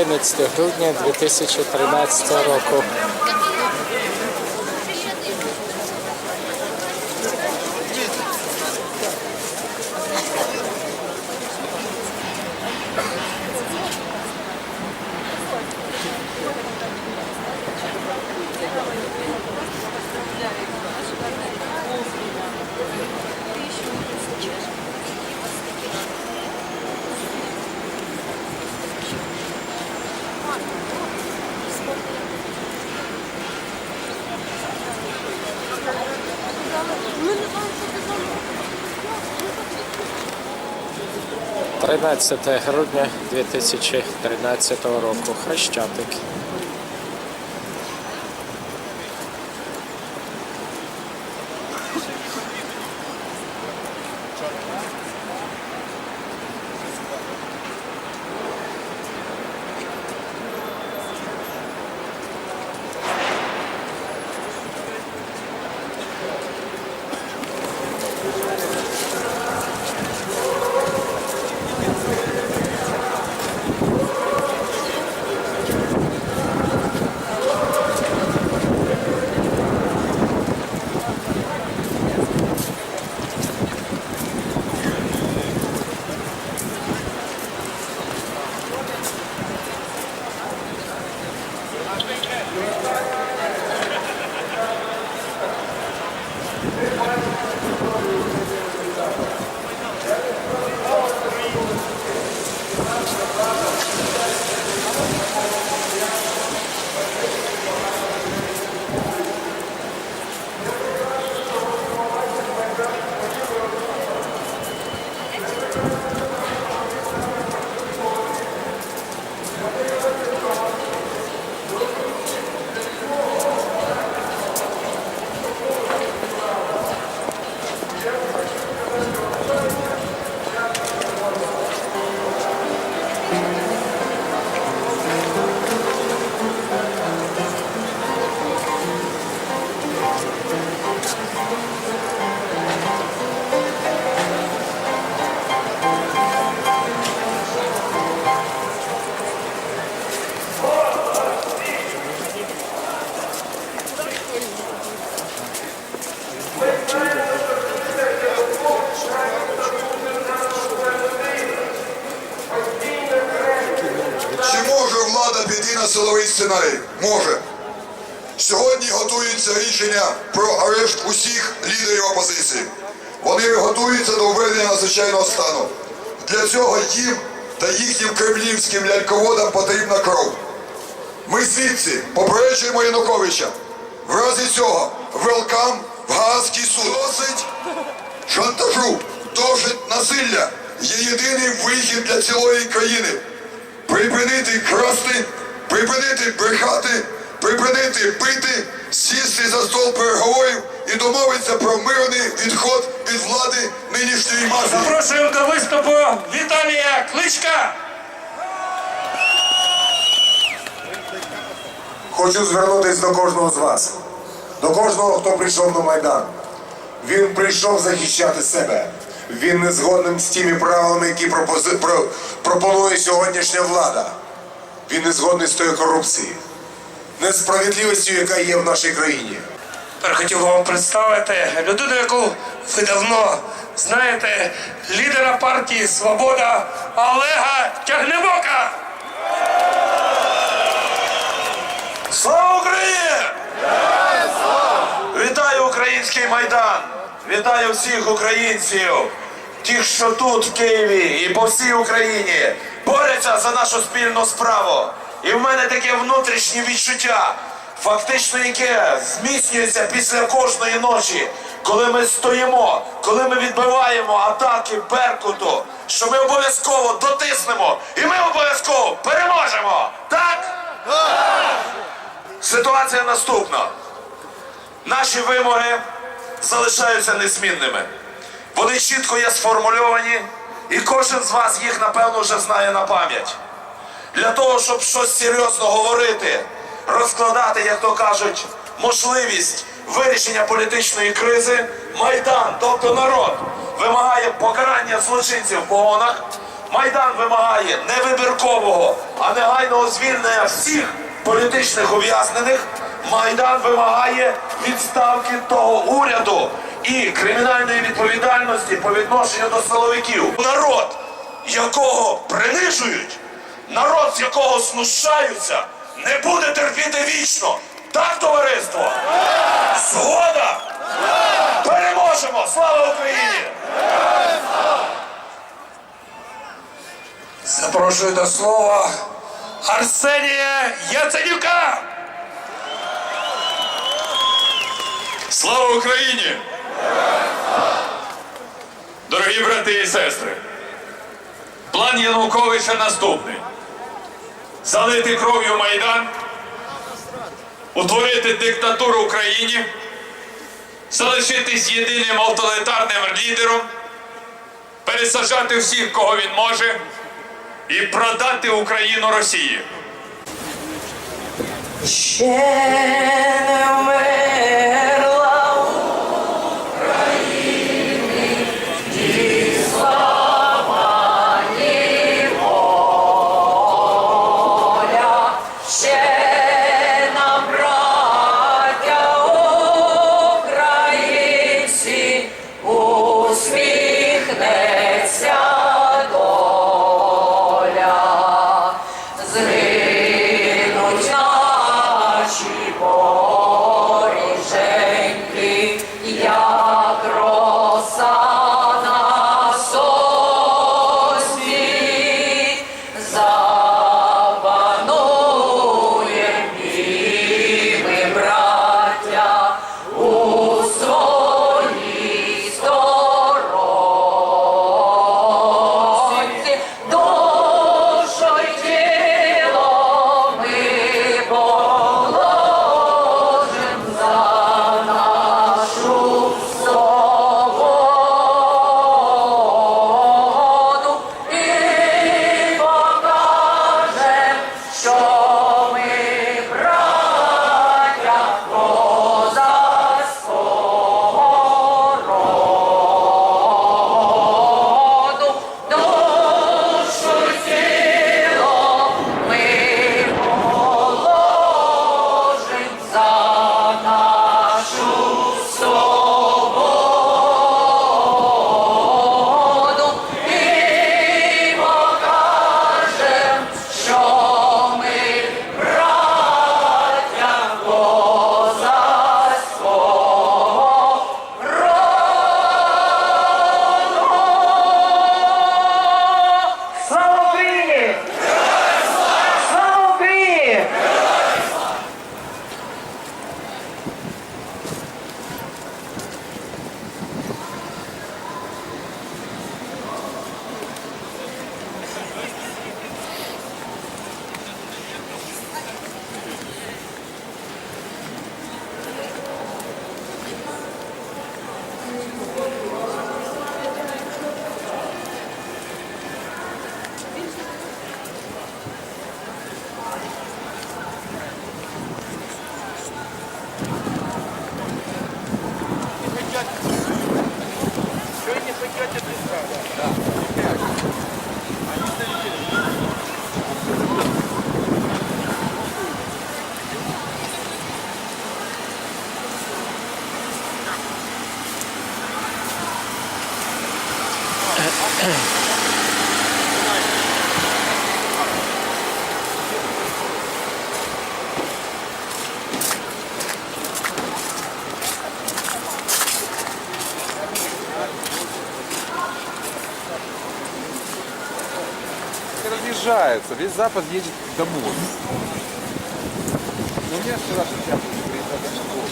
11 грудня 2013 року. – 13 грудня 2013 року. Хрещатик. Силовий сценарій? Може. Сьогодні готується рішення про арешт усіх лідерів опозиції. Вони готуються до введення надзвичайного стану. Для цього їм та їхнім кремлівським ляльководам потрібна кров. Ми звідси попереджуємо Януковича. В разі цього велкам в Гаазький суд. Досить шантажу, досить насилля є єдиний вихід для цілої країни. Припинити красти, припинити брехати, припинити пити, сісти за стол переговорів і домовитися про мирний відход від влади нинішньої мафії. Запрошуємо до виступу Віталія Кличка! Хочу звернутися до кожного з вас, до кожного, хто прийшов на Майдан. Він прийшов захищати себе. Він не згоден з тими правилами, які пропонує сьогоднішня влада. Він не згодний з тою корупцією, несправедливістю, яка є в нашій країні. Тепер хотів би вам представити людину, яку ви давно знаєте, лідера партії Свобода Олега Тягнебока. Слава Україні! Вітаю український майдан! Вітаю всіх українців, тих, що тут, в Києві і по всій Україні борються за нашу спільну справу. І в мене таке внутрішнє відчуття, фактично яке зміцнюється після кожної ночі, коли ми стоїмо, коли ми відбиваємо атаки Беркуту, що ми обов'язково дотиснемо і ми обов'язково переможемо. Так? Ситуація наступна. Наші вимоги залишаються незмінними. Вони чітко є сформульовані, і кожен з вас їх, напевно, вже знає на пам'ять. Для того, щоб щось серйозно говорити, розкладати, як то кажуть, можливість вирішення політичної кризи, Майдан, тобто народ, вимагає покарання злочинців в погонах. Майдан вимагає не вибіркового, а негайного звільнення всіх політичних ув'язнених. Майдан вимагає відставки того уряду і кримінальної відповідальності по відношенню до силовиків. Народ, якого принижують, народ, з якого знущаються, не буде терпіти вічно. Так, товариство? Згода! Переможемо! Слава Україні! Запрошую до слова Арсенія Яценюка. Слава Україні! Дорогі брати і сестри, план Януковича наступний: залити кров'ю Майдан, утворити диктатуру в Україні, залишитись єдиним авторитарним лідером, пересаджати всіх, кого він може, і продати Україну Росії. Ще не разъезжается, весь Запад едет домой. Ну, у меня вчера шестьдесят приезжали в школу.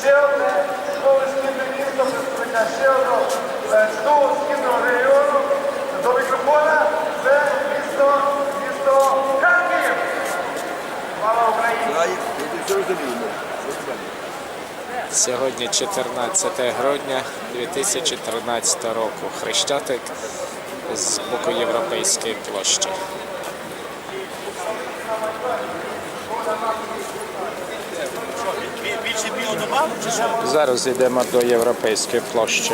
Ще одне школи східне місто представника ще одного е, СТУ східного регіону. До мікрофона це місто, місто Харків. Слава Україні! Сьогодні 14 грудня 2013 року. Хрещатик з боку Європейської площі. Зараз йдемо до Європейської площі.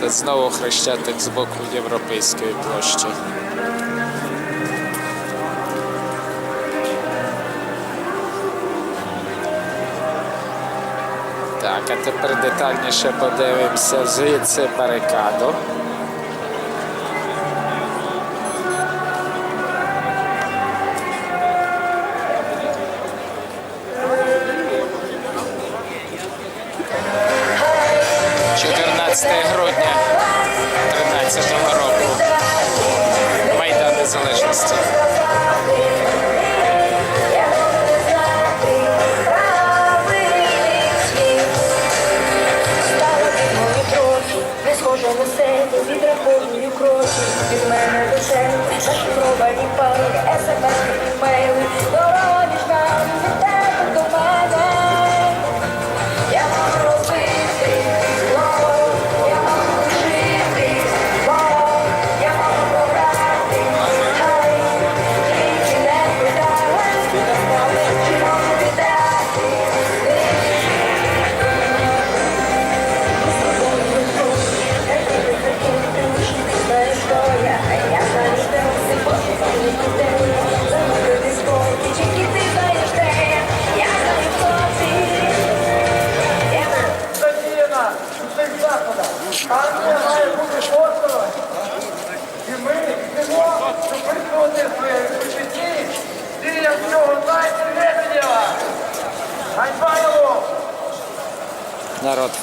Це знову хрещатик з боку Європейської площі. Так, а тепер детальніше подивимося звідси барикаду. 13 року.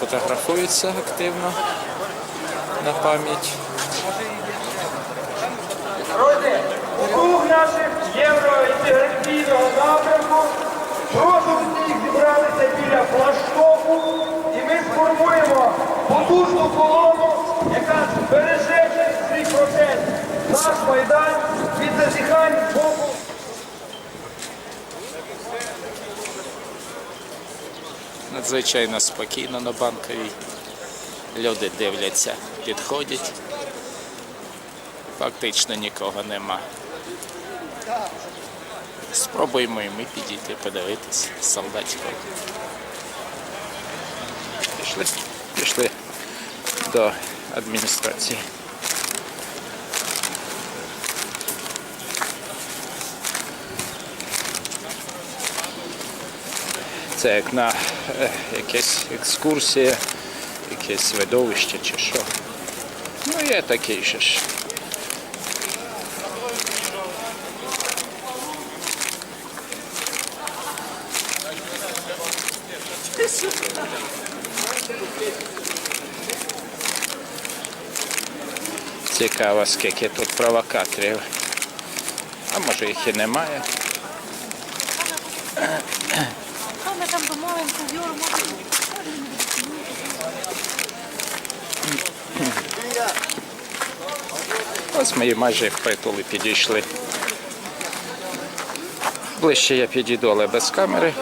Народ фотографується активно на пам'ять. Друзі, у наших євроінтеграційного напрямку прошу всіх зібралися біля флаштоку і ми сформуємо потужну колону, яка збереже цей процес. Наш майдан від зазіхань боку. Надзвичайно спокійно на банковій. Люди дивляться, підходять. Фактично нікого нема. Спробуємо і ми підійти, подивитися з солдатиком. Пішли, пішли до адміністрації. Це як на е, якась екскурсія, якесь видовище чи що. Ну, є такий же ж. Цікаво, скільки тут провокаторів. А може їх і немає. Ми там домовимося з Юром. Ось ми і майже впритули підійшли. Ближче я підійду, але без камери.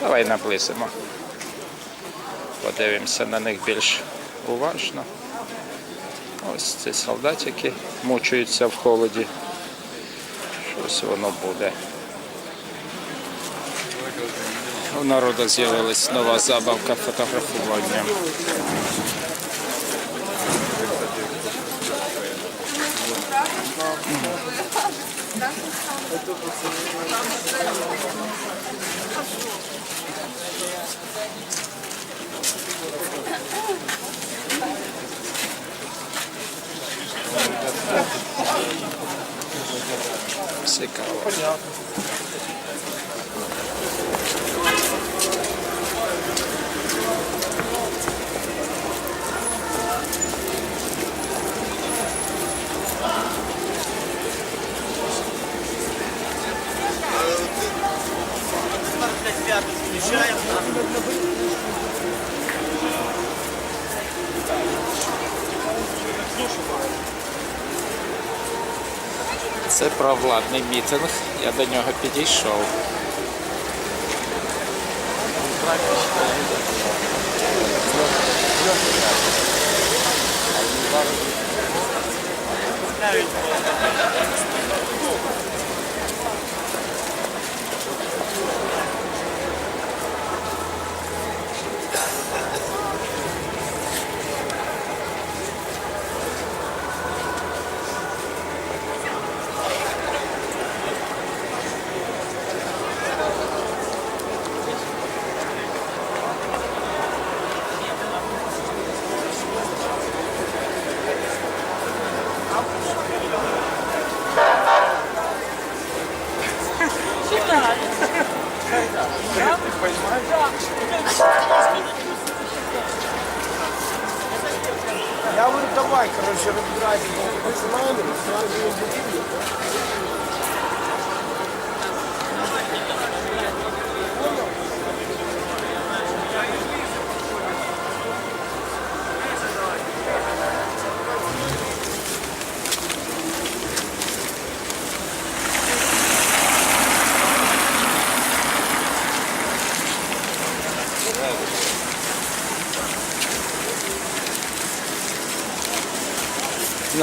Давай наблизимо. Подивимося на них більш уважно. Ось ці солдатики мучаються в холоді. Щось воно буде. У народу з'явилась нова забавка фотографування. Цікаво. Це провладний мітинг. Я до нього підійшов.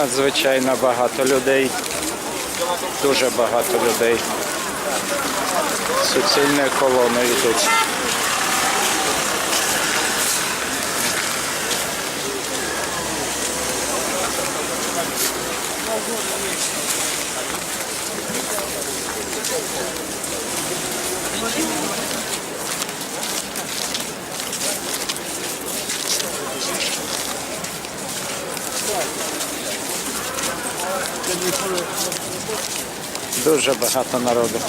Надзвичайно багато людей. Дуже багато людей. Суцільною колоною йдуть. Дуже багато народу.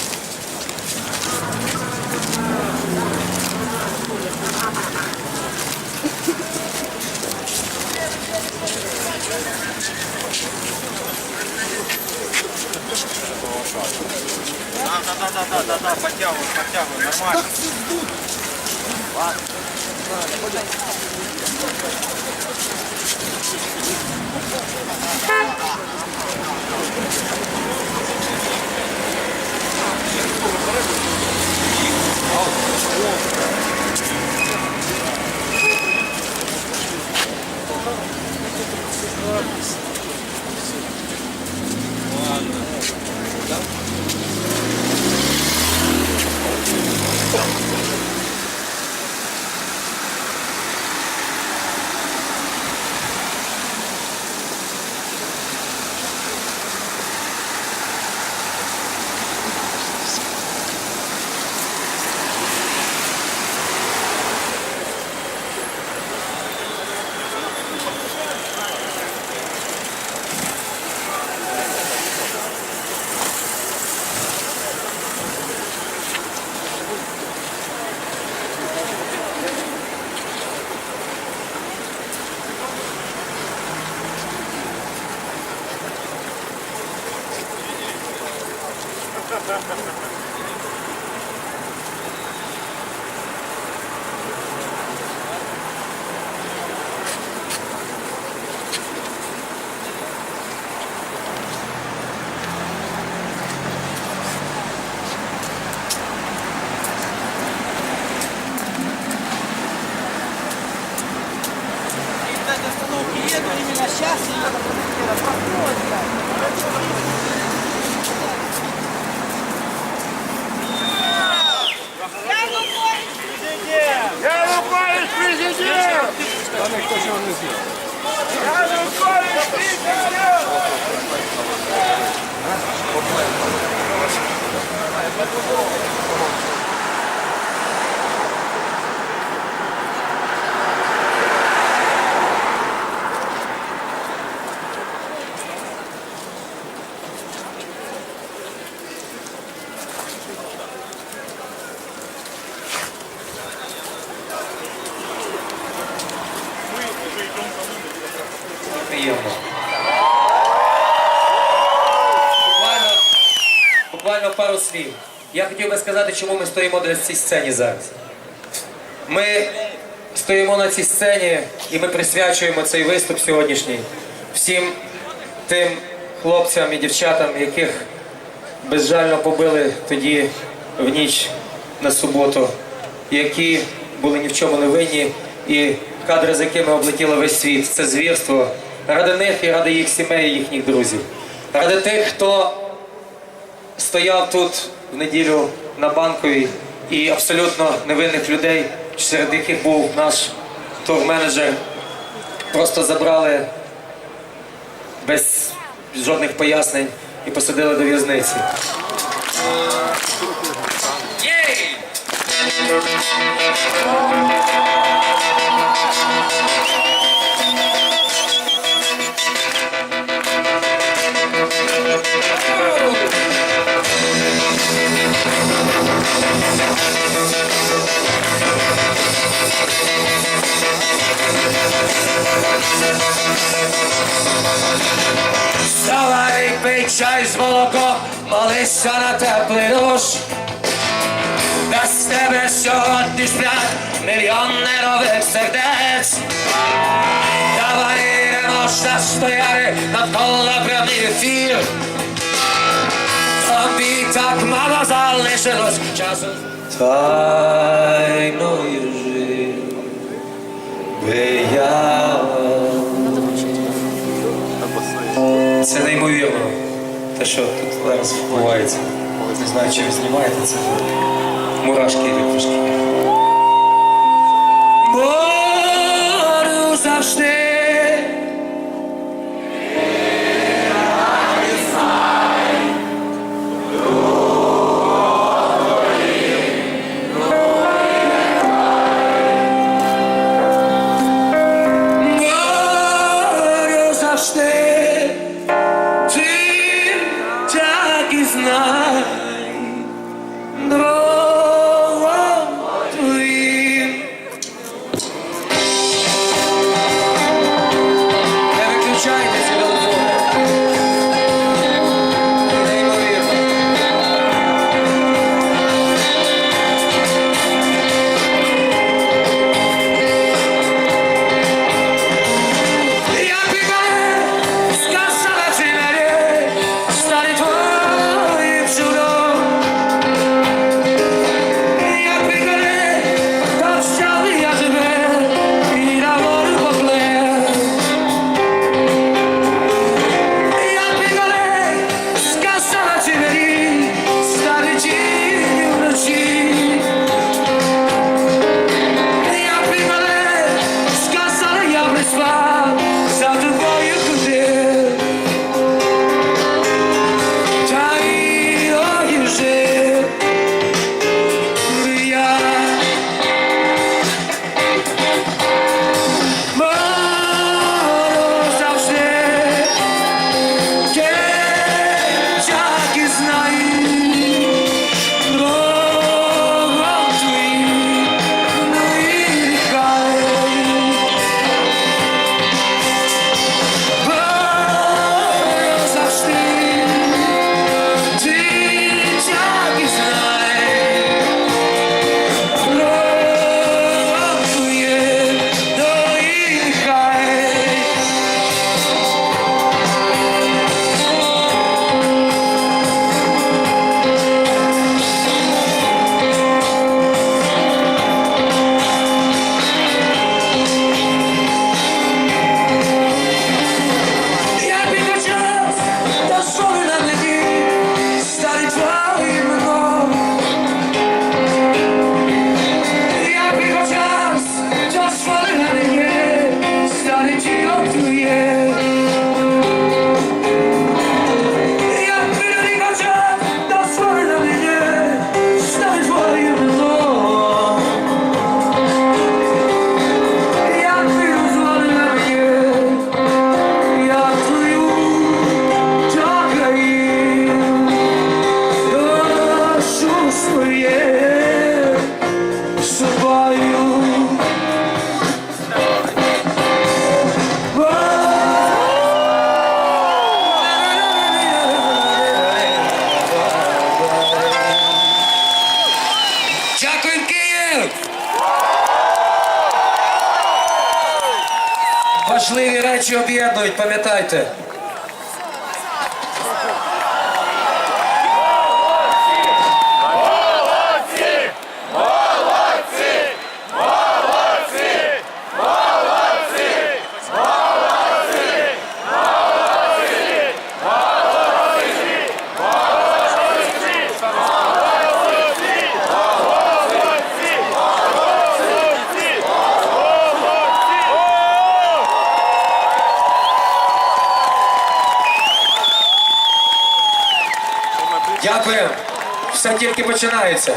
Ha, ha, ha, ha. Я хотів би сказати, чому ми стоїмо на цій сцені зараз. Ми стоїмо на цій сцені і ми присвячуємо цей виступ сьогоднішній всім тим хлопцям і дівчатам, яких безжально побили тоді в ніч на суботу, які були ні в чому не винні, і кадри, з якими облетіло весь світ, це звірство. Ради них і ради їх сімей, і їхніх друзів. Ради тих, хто стояв тут в неділю на банковій і абсолютно невинних людей, серед яких був наш тур-менеджер, просто забрали без жодних пояснень і посадили до в'язниці. Єй! Вставай, пий чай з молоком, молися на теплий душ. Без тебе сьогодні сплять мільйони нових сердець. Давай не можна стояти навколо прямий ефір. Тобі так мало залишилось часу. Тайною жив би я. Це неймовірно. Те, що тут зараз відбувається. Не знаю, чи ви знімаєте це. Мурашки йдуть трошки. Бору завжди. Важливі речі об'єднують, пам'ятайте. Тільки починається.